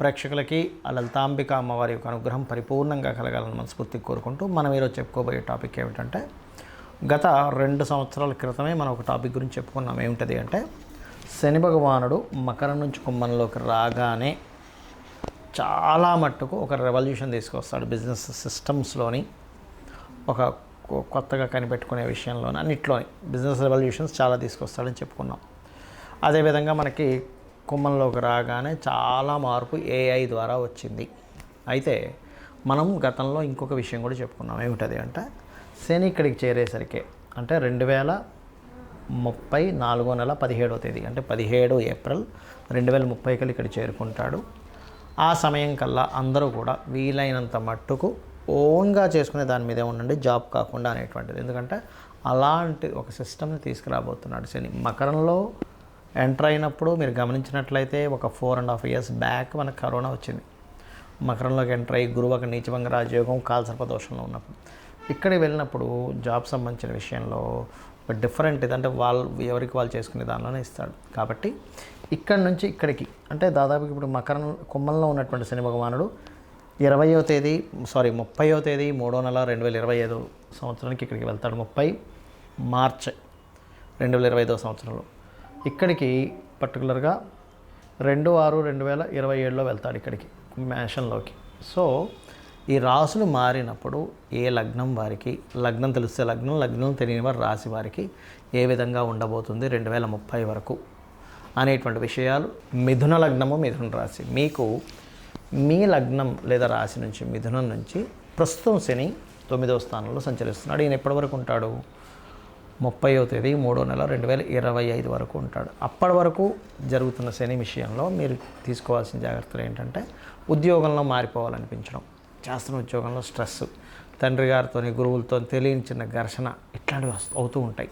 ప్రేక్షకులకి ఆ లలితాంబిక అమ్మవారి యొక్క అనుగ్రహం పరిపూర్ణంగా కలగాలని మనస్ఫూర్తిగా కోరుకుంటూ మనం ఈరోజు చెప్పుకోబోయే టాపిక్ ఏమిటంటే గత రెండు సంవత్సరాల క్రితమే మనం ఒక టాపిక్ గురించి చెప్పుకున్నాం. ఏమిటది అంటే శని భగవానుడు మకరం నుంచి కుంభంలోకి రాగానే చాలా మట్టుకు ఒక రెవల్యూషన్ తీసుకొస్తాడు బిజినెస్ సిస్టమ్స్లోని ఒక కొత్తగా కనిపెట్టుకునే విషయంలోని అన్నిట్లోని. బిజినెస్ రెవల్యూషన్స్ చాలా తీసుకొస్తాడని చెప్పుకున్నాం. అదేవిధంగా మనకి కుమ్మంలోకి రాగానే చాలా మార్పు ఏఐ ద్వారా వచ్చింది. అయితే మనం గతంలో ఇంకొక విషయం కూడా చెప్పుకున్నాం. ఏమిటది అంటే శని ఇక్కడికి చేరేసరికి అంటే రెండు వేల ముప్పై నాలుగో నెల పదిహేడో తేదీ అంటే పదిహేడు ఏప్రిల్ రెండు వేల ముప్పై కల్లా ఇక్కడ చేరుకుంటాడు. ఆ సమయం కల్లా అందరూ కూడా వీలైనంత మట్టుకు ఓన్గా చేసుకునే దాని మీదే ఉండండి జాబ్ కాకుండా అనేటువంటిది. ఎందుకంటే అలాంటి ఒక సిస్టమ్ని తీసుకురాబోతున్నాడు శని. మకరంలో ఎంటర్ అయినప్పుడు మీరు గమనించినట్లయితే ఒక four and half years back మనకు కరోనా వచ్చింది. మకరంలోకి ఎంటర్ అయ్యి గురువు ఒక నీచభంగ రాజయోగం కాల్సర్పదోషంలో ఉన్నప్పుడు. ఇక్కడికి వెళ్ళినప్పుడు జాబ్ సంబంధించిన విషయంలో ఒక డిఫరెంట్ ఇదంటే వాళ్ళు ఎవరికి వాళ్ళు చేసుకునే దానిలోనే ఇస్తాడు. కాబట్టి ఇక్కడి నుంచి ఇక్కడికి అంటే దాదాపు ఇప్పుడు మకరం కుమ్మంలో ఉన్నటువంటి శని భగవానుడు ఇరవయో తేదీ సారీ ముప్పయో తేదీ మూడో నెల రెండు వేల ఇరవై ఐదు సంవత్సరానికి ఇక్కడికి వెళ్తాడు ముప్పై మార్చ్ రెండు వేల ఇరవై ఐదో సంవత్సరంలో. ఇక్కడికి పర్టికులర్గా రెండు ఆరు రెండు వేల ఇరవై ఏడులో వెళ్తాడు ఇక్కడికి మేషంలోకి సో ఈ రాసులు మారినప్పుడు ఏ లగ్నం వారికి లగ్నం తెలిస్తే లగ్నం లగ్నం తెలియని వారి రాశి వారికి ఏ విధంగా ఉండబోతుంది రెండు వేల ముప్పై వరకు అనేటువంటి విషయాలు మిథున లగ్నము మిథున రాశి. మీకు మీ లగ్నం లేదా రాశి నుంచి మిథునం నుంచి ప్రస్తుతం శని తొమ్మిదవ స్థానంలో సంచరిస్తున్నాడు. ఈయన ఎప్పటి వరకు ఉంటాడు? ముప్పైవ తేదీ మూడో నెల రెండు వేల ఇరవై ఐదు వరకు ఉంటాడు. అప్పటి వరకు జరుగుతున్న శని విషయంలో మీరు తీసుకోవాల్సిన జాగ్రత్తలు ఏంటంటే ఉద్యోగంలో మారిపోవాలనిపించడం చేస్తున్న ఉద్యోగంలో స్ట్రెస్ తండ్రి గారితో గురువులతో తెలియని చిన్న ఘర్షణ ఇట్లాంటివి వస్తూ- అవుతూ ఉంటాయి.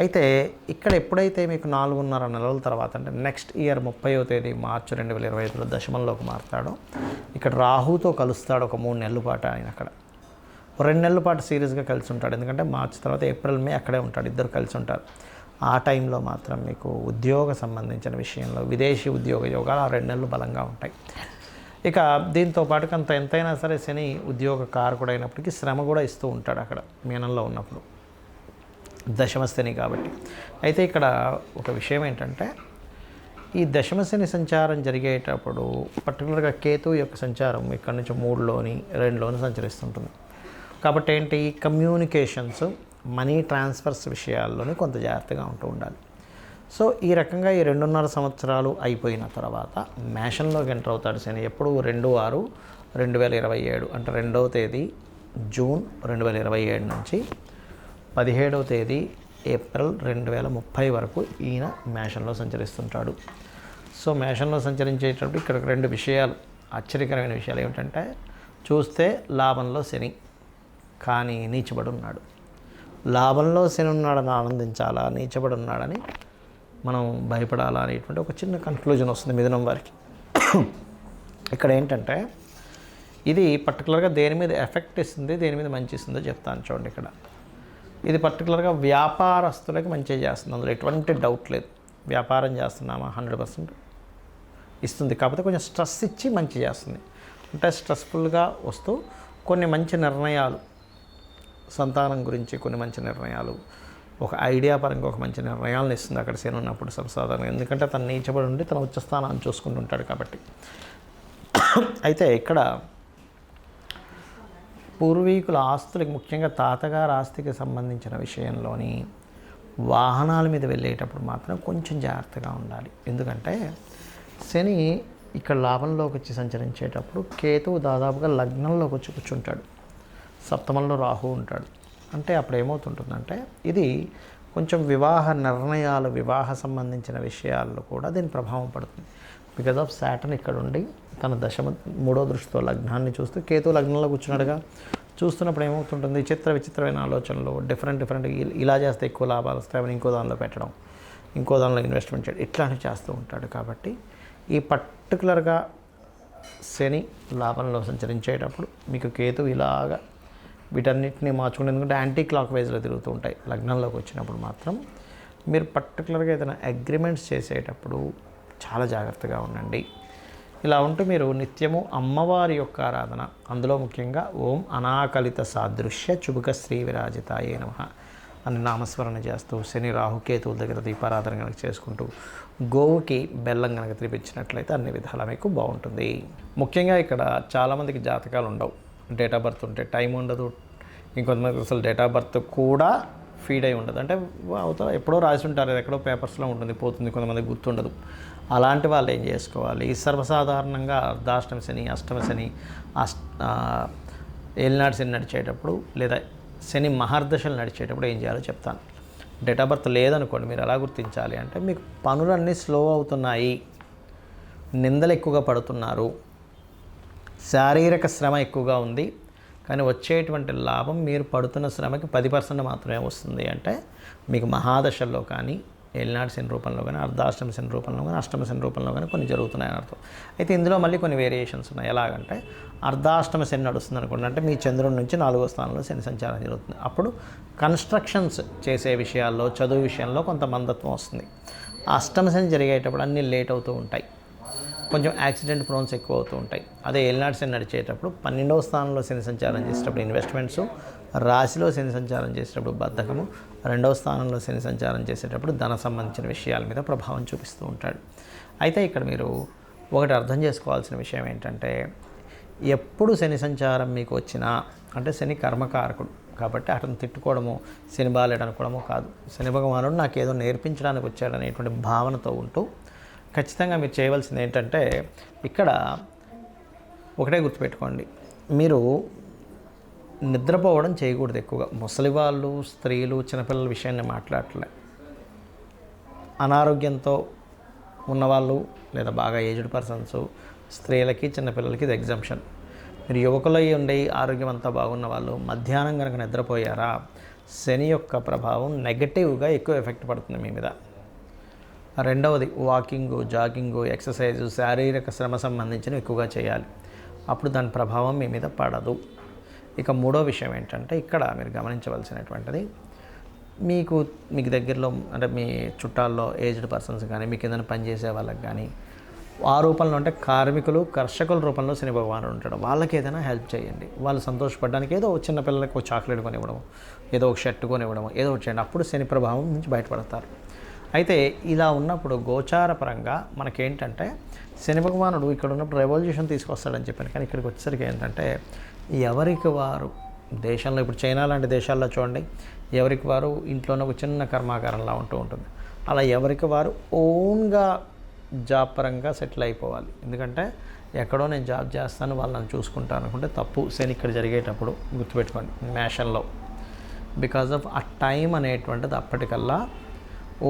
అయితే ఇక్కడ ఎప్పుడైతే మీకు నాలుగున్నర నెలల తర్వాత అంటే నెక్స్ట్ ఇయర్ ముప్పైవ తేదీ మార్చి రెండు వేల ఇరవై ఐదులో దశమంలోకి మారుతాడో ఇక్కడ రాహుతో కలుస్తాడు ఒక మూడు నెలల పాటు ఆయన అక్కడ. రెండు నెలల పాటు సీరియస్గా కలిసి ఉంటాడు. ఎందుకంటే మార్చి తర్వాత ఏప్రిల్ మే అక్కడే ఉంటాడు. ఇద్దరు కలిసి ఉంటారు. ఆ టైంలో మాత్రం మీకు ఉద్యోగ సంబంధించిన విషయంలో విదేశీ ఉద్యోగ యోగాలు ఆ రెండు నెలలు బలంగా ఉంటాయి. ఇక దీంతో పాటు కొంత ఎంతైనా సరే శని ఉద్యోగ కారకుడైనప్పటికీ శ్రమ కూడా ఇస్తూ ఉంటాడు అక్కడ మీనంలో ఉన్నప్పుడు. దశమశని కాబట్టి. అయితే ఇక్కడ ఒక విషయం ఏంటంటే ఈ దశమశని సంచారం జరిగేటప్పుడు పర్టికులర్గా కేతు యొక్క సంచారం ఇక్కడ నుంచి మూడులోని రెండులోని సంచరిస్తుంటుంది. కాబట్టి ఏంటి కమ్యూనికేషన్స్ మనీ ట్రాన్స్ఫర్స్ విషయాల్లోనే కొంత జాగ్రత్తగా ఉంటూ ఉండాలి. సో ఈ రకంగా ఈ రెండున్నర సంవత్సరాలు అయిపోయిన తర్వాత మేషన్లోకి ఎంటర్ అవుతాడు శని. ఎప్పుడు? రెండు ఆరు రెండు వేల ఇరవై ఏడు. అంటే రెండవ తేదీ జూన్ రెండు వేల ఇరవై ఏడు నుంచి పదిహేడవ తేదీ ఏప్రిల్ రెండు వేల ముప్పై వరకు ఈయన మేషంలో సంచరిస్తుంటాడు. సో మేషంలో సంచరించేటప్పుడు ఇక్కడ రెండు విషయాలు ఆశ్చర్యకరమైన విషయాలు ఏమిటంటే చూస్తే లాభంలో శని. కానీ నీచబడి ఉన్నాడు లాభంలో శని ఉన్నాడని ఆనందించాలా నీచబడి ఉన్నాడని మనం భయపడాలా అనేటువంటి ఒక చిన్న కన్క్లూజన్ వస్తుంది మిథునం వారికి. ఇక్కడ ఏంటంటే ఇది పర్టికులర్గా దేని మీద ఎఫెక్ట్ ఇస్తుంది దేని మీద మంచి ఇస్తుందో చెప్తాను చూడండి ఇక్కడ. ఇది పర్టికులర్గా వ్యాపారస్తులకి మంచిగా చేస్తుంది. అందులో ఎటువంటి డౌట్ లేదు. వ్యాపారం చేస్తున్నామా? హండ్రెడ్ పర్సెంట్ ఇస్తుంది. కాకపోతే కొంచెం స్ట్రెస్ ఇచ్చి మంచి చేస్తుంది. అంటే స్ట్రెస్ఫుల్గా వస్తూ కొన్ని మంచి నిర్ణయాలు సంతానం గురించి కొన్ని మంచి నిర్ణయాలు ఒక ఐడియా పరంగా ఒక మంచి నిర్ణయాలను ఇస్తుంది అక్కడ సేన ఉన్నప్పుడు సంసాధారణంగా ఎందుకంటే తను నీచబడి ఉండి తన ఉచ్చస్థానాన్ని చూసుకుంటుంటాడు కాబట్టి. అయితే ఇక్కడ పూర్వీకుల ఆస్తులకి ముఖ్యంగా తాతగారు ఆస్తికి సంబంధించిన విషయంలోని వాహనాల మీద వెళ్ళేటప్పుడు మాత్రం కొంచెం జాగ్రత్తగా ఉండాలి. ఎందుకంటే శని ఇక్కడ లాభంలోకి వచ్చి సంచరించేటప్పుడు కేతువు దాదాపుగా లగ్నంలోకి వచ్చి కూర్చుంటాడు. సప్తమంలో రాహు ఉంటాడు. అంటే అప్పుడు ఏమవుతుంటుందంటే ఇది కొంచెం వివాహ నిర్ణయాలు వివాహ సంబంధించిన విషయాల్లో కూడా దీని ప్రభావం పడుతుంది. బికాజ్ ఆఫ్ శాటన్ ఇక్కడ ఉండి తన దశమ మూడో దృష్టితో లగ్నాన్ని చూస్తూ కేతు లగ్నంలో కూర్చున్నాడుగా. చూస్తున్నప్పుడు ఏమవుతుంటుంది? చిత్ర విచిత్రమైన ఆలోచనలు డిఫరెంట్ డిఫరెంట్ ఇలా చేస్తే ఎక్కువ లాభాలు వస్తాయని ఇంకో దానిలో పెట్టడం ఇంకో దానిలో ఇన్వెస్ట్మెంట్ చేయడం ఇట్లానే చేస్తూ ఉంటాడు కాబట్టి ఈ పర్టికులర్గా శని లాభంలో సంచరించేటప్పుడు మీకు కేతు ఇలాగా వీటన్నిటిని మార్చుకుంటే ఎందుకంటే యాంటీ క్లాక్ వైజ్లో తిరుగుతూ ఉంటాయి లగ్నంలోకి వచ్చినప్పుడు మాత్రం మీరు పర్టికులర్గా ఏదైనా అగ్రిమెంట్స్ చేసేటప్పుడు చాలా జాగ్రత్తగా ఉండండి. ఇలా ఉంటూ మీరు నిత్యము అమ్మవారి యొక్క ఆరాధన అందులో ముఖ్యంగా ఓం అనాకలిత సాదృశ్య చుబుక శ్రీ విరాజితాయే నమ అని నామస్మరణ చేస్తూ శని రాహుకేతువుల దగ్గర దీపారాధన కనుక చేసుకుంటూ గోవుకి బెల్లం కనుక తినిపించినట్లయితే అన్ని విధాలా మీకు బాగుంటుంది. ముఖ్యంగా ఇక్కడ చాలామందికి జాతకాలు ఉండవు. డేట్ ఆఫ్ బర్త్ ఉంటే టైం ఉండదు. ఇంకొంతమంది అసలు డేట్ ఆఫ్ బర్త్ కూడా ఫీడ్ అయి ఉండదు. అంటే అవతల ఎప్పుడో రాసి ఉంటారు ఎక్కడో పేపర్స్లో ఉంటుంది పోతుంది కొంతమంది గుర్తుండదు. అలాంటి వాళ్ళు ఏం చేసుకోవాలి? సర్వసాధారణంగా అర్ధాష్టమి శని అష్టమి శని అష్ట ఏలినాడు శని నడిచేటప్పుడు లేదా శని మహర్దశలు నడిచేటప్పుడు ఏం చేయాలో చెప్తాను. డేట్ ఆఫ్ బర్త్ లేదనుకోండి మీరు ఎలా గుర్తించాలి అంటే మీకు పనులన్నీ స్లో అవుతున్నాయి. నిందలు ఎక్కువగా పడుతున్నారు. శారీరక శ్రమ ఎక్కువగా ఉంది కానీ వచ్చేటువంటి లాభం మీరు పడుతున్న శ్రమకి పది పర్సెంట్ మాత్రమే వస్తుంది అంటే మీకు మహాదశల్లో కానీ ఏలినాడు శని రూపంలో కానీ అర్ధాష్టమ శని రూపంలో కానీ అష్టమ శని రూపంలో కానీ కొన్ని జరుగుతున్నాయని అర్థం. అయితే ఇందులో మళ్ళీ కొన్ని వేరియేషన్స్ ఉన్నాయి. ఎలాగంటే అర్ధాష్టమ శని నడుస్తుంది అనుకోండి అంటే మీ చంద్రుడి నుంచి నాలుగో స్థానంలో శని సంచారం జరుగుతుంది. అప్పుడు కన్స్ట్రక్షన్స్ చేసే విషయాల్లో చదువు విషయంలో కొంత మందత్వం వస్తుంది. అష్టమ శని జరిగేటప్పుడు అన్నీ లేట్ అవుతూ ఉంటాయి. కొంచెం యాక్సిడెంట్ ప్రోన్స్ ఎక్కువ అవుతూ ఉంటాయి. అదే ఏలినాడు శని నడిచేటప్పుడు పన్నెండవ స్థానంలో శని సంచారం చేసేటప్పుడు ఇన్వెస్ట్మెంట్స్ రాశిలో శని సంచారం చేసేటప్పుడు బద్ధకము రెండవ స్థానంలో శని సంచారం చేసేటప్పుడు ధన సంబంధించిన విషయాల మీద ప్రభావం చూపిస్తూ ఉంటాడు. అయితే ఇక్కడ మీరు ఒకటి అర్థం చేసుకోవాల్సిన విషయం ఏంటంటే ఎప్పుడు శని సంచారం మీకు వచ్చినా అంటే శని కర్మకారకుడు కాబట్టి అతను తిట్టుకోవడము శని బాలేడు అనుకోవడము కాదు. శని భగవానుడు నాకు ఏదో నేర్పించడానికి వచ్చాడు అనేటువంటి భావనతో ఉంటూ ఖచ్చితంగా మీరు చేయవలసింది ఏంటంటే ఇక్కడ ఒకటే గుర్తుపెట్టుకోండి. మీరు నిద్రపోవడం చేయకూడదు ఎక్కువగా. ముసలి వాళ్ళు స్త్రీలు చిన్నపిల్లల విషయాన్ని మాట్లాడలే అనారోగ్యంతో ఉన్నవాళ్ళు లేదా బాగా ఏజ్డ్ పర్సన్స్ స్త్రీలకి చిన్నపిల్లలకి ఇది ఎగ్జామ్షన్ మీరు యువకులై ఉండి ఆరోగ్యం అంతా బాగున్న వాళ్ళు మధ్యాహ్నం కనుక నిద్రపోయారా శని యొక్క ప్రభావం నెగటివ్గా ఎక్కువ ఎఫెక్ట్ పడుతుంది మీ మీద. రెండవది వాకింగ్ జాగింగ్ ఎక్సర్సైజ్ శారీరక శ్రమ సంబంధించినవి ఎక్కువగా చేయాలి. అప్పుడు దాని ప్రభావం మీ మీద పడదు. ఇక మూడో విషయం ఏంటంటే ఇక్కడ మీరు గమనించవలసినటువంటిది మీకు మీకు దగ్గరలో అంటే మీ చుట్టాల్లో ఏజ్డ్ పర్సన్స్ కానీ మీకు ఏదైనా పనిచేసే వాళ్ళకి కానీ ఆ రూపంలో అంటే కార్మికులు కర్షకుల రూపంలో శని భగవానుడు ఉంటాడు. వాళ్ళకి ఏదైనా హెల్ప్ చేయండి. వాళ్ళు సంతోషపడడానికి ఏదో ఒక చిన్న పిల్లలకు ఒక చాక్లెట్ కొనివ్వడం ఏదో ఒక షర్ట్ కొనివ్వడం ఏదో ఒకటి చేయండి. అప్పుడు శని ప్రభావం నుంచి బయటపడతారు. అయితే ఇలా ఉన్నప్పుడు గోచార పరంగా మనకేంటంటే శని భగవానుడు ఇక్కడ ఉన్నప్పుడు రెవల్యూషన్ తీసుకొస్తాడని చెప్పాను. కానీ ఇక్కడికి వచ్చేసరికి ఏంటంటే ఎవరికి వారు దేశంలో ఇప్పుడు చైనా లాంటి దేశాల్లో చూడండి ఎవరికి వారు ఇంట్లోనే ఒక చిన్న కర్మాగారంలా ఉంటూ ఉంటుంది. అలా ఎవరికి వారు ఓన్గా జాబ్ పరంగా సెటిల్ అయిపోవాలి. ఎందుకంటే ఎక్కడో నేను జాబ్ చేస్తాను వాళ్ళు నన్ను చూసుకుంటాను అనుకుంటే తప్పు. శని ఇక్కడ జరిగేటప్పుడు గుర్తుపెట్టుకోండి మేషన్లో బికాజ్ ఆఫ్ ఆ టైం అనేటువంటిది అప్పటికల్లా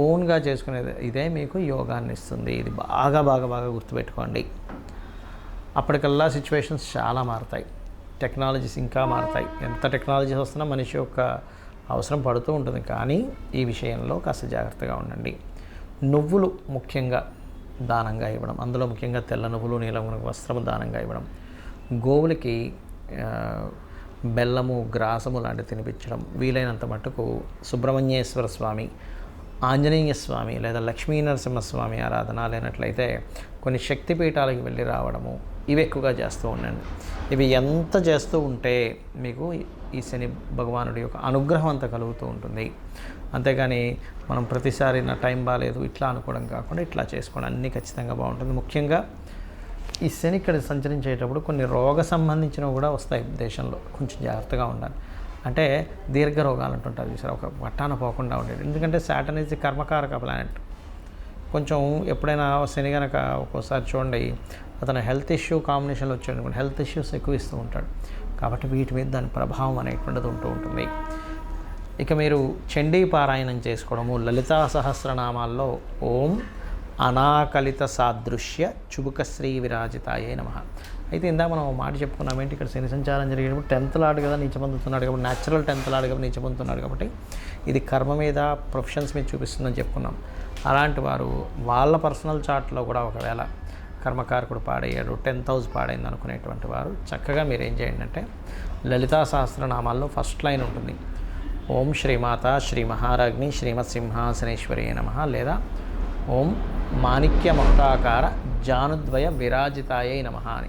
ఓన్గా చేసుకునేది ఇదే మీకు యోగాన్ని ఇస్తుంది. ఇది బాగా బాగా బాగా గుర్తుపెట్టుకోండి. అప్పటికల్లా సిచ్యువేషన్స్ చాలా మారుతాయి. టెక్నాలజీస్ ఇంకా మారుతాయి. ఎంత టెక్నాలజీస్ వస్తున్నా మనిషి యొక్క అవసరం పడుతూ ఉంటుంది. కానీ ఈ విషయంలో కాస్త జాగ్రత్తగా ఉండండి. నువ్వులు ముఖ్యంగా దానంగా ఇవ్వడం. అందులో ముఖ్యంగా తెల్ల నువ్వులు నీలం వస్త్రము దానంగా ఇవ్వడం. గోవులకి బెల్లము గ్రాసము లాంటివి తినిపించడం వీలైనంత మట్టుకు సుబ్రహ్మణ్యేశ్వర స్వామి ఆంజనేయ స్వామి లేదా లక్ష్మీ నరసింహస్వామి ఆరాధన లేనట్లయితే కొన్ని శక్తిపీఠాలకు వెళ్ళి రావడము ఇవి ఎక్కువగా చేస్తూ ఉండండి. ఇవి ఎంత చేస్తూ ఉంటే మీకు ఈ శని భగవానుడి యొక్క అనుగ్రహం అంతా కలుగుతూ ఉంటుంది. అంతేగాని మనం ప్రతిసారి నా టైం బాగాలేదు ఇట్లా అనుకోవడం కాకుండా ఇట్లా చేసుకోవడం అన్నీ ఖచ్చితంగా బాగుంటుంది. ముఖ్యంగా ఈ శని ఇక్కడ సంచరించేటప్పుడు కొన్ని రోగ సంబంధించినవి కూడా వస్తాయి దేశంలో. కొంచెం జాగ్రత్తగా ఉండాలి. అంటే దీర్ఘ రోగాలు అంటుంటారు చూసారు? ఒక పట్టాన పోకుండా ఉండేది. ఎందుకంటే సాటన్ ఈజ్ కర్మకారక ప్లానెట్ కొంచెం ఎప్పుడైనా శని గనక ఒక్కోసారి చూడండి అతను హెల్త్ ఇష్యూ కాంబినేషన్లో వచ్చాడు హెల్త్ ఇష్యూస్ ఎక్కువ ఇస్తూ ఉంటాడు. కాబట్టి వీటి మీద దాని ప్రభావం అనేటువంటిది ఉంటూ ఉంటుంది. ఇక మీరు చండీ పారాయణం చేసుకోవడము లలితా సహస్రనామాల్లో ఓం అనాకలిత సాదృశ్య చుబుక శ్రీ విరాజితాయే నమ. అయితే ఇందాక మనం మాట చెప్పుకున్నాం ఏంటి ఇక్కడ శని సంచారం జరిగేటప్పుడు టెన్త్ లాడు కదా నీచ పొందుతున్నాడు కాబట్టి న్యాచురల్ టెన్త్ లాడు కాబట్టి నీచ పొందుతున్నాడు కాబట్టి ఇది కర్మ మీద ప్రొఫెషన్స్ మీద చూపిస్తుందని చెప్పుకున్నాం. అలాంటి వారు వాళ్ళ పర్సనల్ చార్ట్లో కూడా ఒకవేళ కర్మకారకుడు పాడయ్యాడు టెన్త్ హౌస్ పాడైంది అనుకునేటువంటి వారు చక్కగా మీరు ఏం చేయండి అంటే లలితా సహస్రనామాల్లో ఫస్ట్ లైన్ ఉంటుంది. ఓం శ్రీమాత శ్రీ మహారాజ్ని శ్రీమత్ సింహాసనేశ్వరి నమ లేదా ఓం మాణిక్యమకాకార జానుద్వయ విరాజితాయై నమ అని.